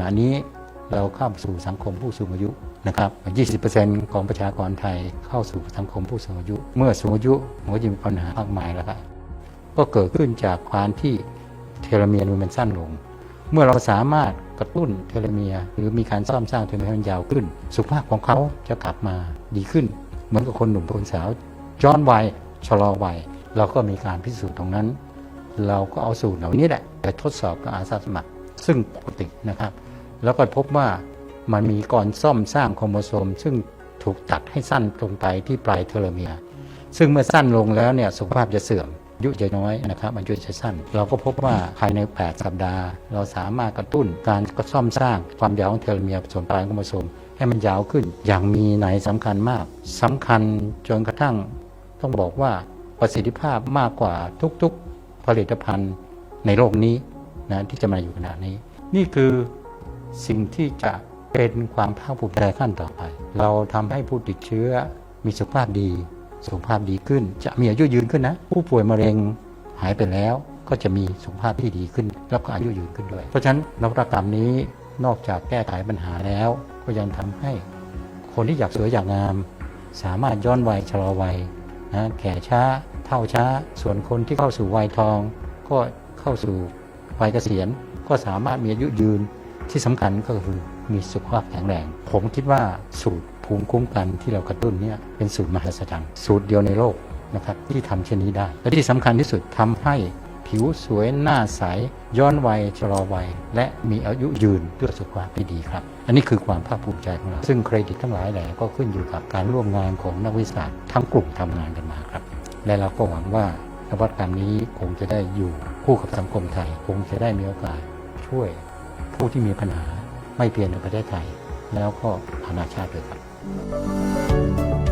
ณะนี้เราเข้าสู่สังคมผู้สูงอายุนะครับ 20%ของประชากรไทยเข้าสู่สังคมผู้สูงอายุ เมื่อสูงอายุมันก็จะมีปัญหามากมายแล้วครับก็เกิดขึ้นจากการที่เทโลเมียร์มันสั้นลง เมื่อเราสามารถกระตุ้นเทโลเมียร์หรือมีการซ่อมสร้างเทโลเมียร์ให้มันยาวขึ้น สุขภาพของเขาจะกลับมาดีขึ้น เหมือนกับคนหนุ่มคนสาวย้อนวัยชะลอวัยเราก็มีการพิสูจน์ตรงนั้น เราก็เอาสูตรเหล่านี้แหละไปทดสอบกับอาสาสมัคร ซึ่งปกตินะครับ แล้วก็พบว่ามันมีก่อนซ่อมสร้างโครโมโซม ซึ่งถูกตัดให้สั้นลงไปที่ปลายเทโลเมียร์ซึ่งเมื่อสั้นลงแล้วเนี่ยสุขภาพจะเสื่อมอายุจะน้อยนะครับอายุจะสั้น เราก็พบว่าภายใน 8 สัปดาห์ เราสามารถกระตุ้นการก็ซ่อมสร้างความยาวของเทโลเมียร์ส่วนปลายของโครโมโซมให้มันยาวขึ้น อย่างมีในยสำคัญมากสำคัญจนกระทั่งต้องบอกว่าประสิทธิภาพมากกว่าทุกๆผลิตภัณฑ์ในโลกนี้ นะที่จะมาอยู่ขณะนี้ นี่คือสิ่งที่จะเป็นความภาคภูมิใจขั้นต่อไป เราทำให้ผู้ติดเชื้อมีสุขภาพดี สุขภาพดีขึ้น จะมีอายุยืนขึ้นนะ ผู้ป่วยมะเร็งหายไปแล้วก็จะมีสุขภาพที่ดีขึ้น แล้วก็อายุยืนขึ้นด้วย เพราะฉะนั้นนวัตกรรมนี้นอกจากแก้ไขปัญหาแล้ว ก็ยังทำให้คนที่อยากสวยอยากงาม สามารถย้อนวัยชะลอวัยนะแก่ช้า เท่าช้า ส่วนคนที่เข้าสู่วัยทอง ก็เข้าสู่ วัยเกษียณก็สามารถมีอายุยืนที่สำคัญก็คือมีสุขภาพแข็งแรง ผมคิดว่าสูตรภูมิคุ้มกันที่เรากระตุ้นเนี่ยเป็นสูตรมหัศจรรย์สูตรเดียวในโลกนะครับที่ทำเช่นนี้ได้ และที่สำคัญที่สุดทำให้ผิวสวยหน้าใสย้อนวัยชะลอวัย และมีอายุยืนด้วยสุขภาพที่ดีครับ อันนี้คือความภาคภูมิใจของเรา ซึ่งเครดิตทั้งหลายแหล่ก็ขึ้นอยู่กับการร่วมงานของนักวิทยาศารทั้งกลุ่มทำงานกันมาครับ และเราก็หวังว่านวัตกรรมนี้คงจะได้อยู่ คู่กับสังคมไทยคงจะได้มีโอกาสช่วยผู้ที่มีปัญหาไม่เพียงในประเทศไทย แล้วก็นานาชาติด้วยครับ